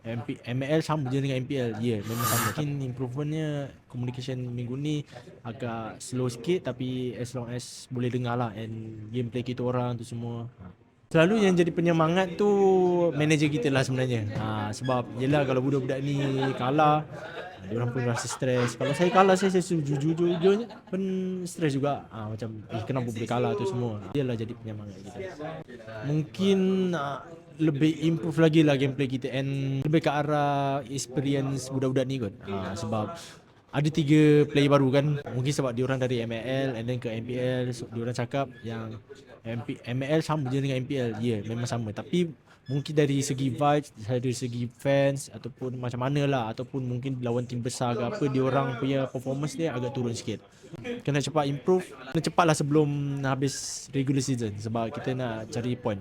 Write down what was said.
MP, ML sama je dengan MPL Ya yeah, memang sama. Mungkin improvementnya Communication minggu ni Agak slow sikit Tapi as long as Boleh dengar lah And gameplay kita orang tu semua. Selalu yang jadi penyemangat tu Manager kita lah sebenarnya. Ha, Sebab Yelah kalau budak-budak ni Kalah dia orang pun rasa stres Kalau saya kalah saya, saya jujur-jujurnya pun stres juga. Ha, Macam eh kenapa boleh kalah tu semua? Dia lah jadi penyemangat kita. Mungkin uh, lebih improve lagi lah gameplay kita And lebih ke arah experience budak-budak ni kot. Ha, Sebab ada tiga player baru kan. Mungkin sebab diorang dari ML and then ke MPL so, Diorang cakap yang MP, ML sama je dengan MPL Ya yeah, memang sama. Tapi mungkin dari segi vibes dari segi fans ataupun macam mana lah ataupun mungkin lawan tim besar ke apa dia orang punya performance dia agak turun sikit. Kena cepat improve kena cepat lah sebelum habis regular season sebab kita nak cari point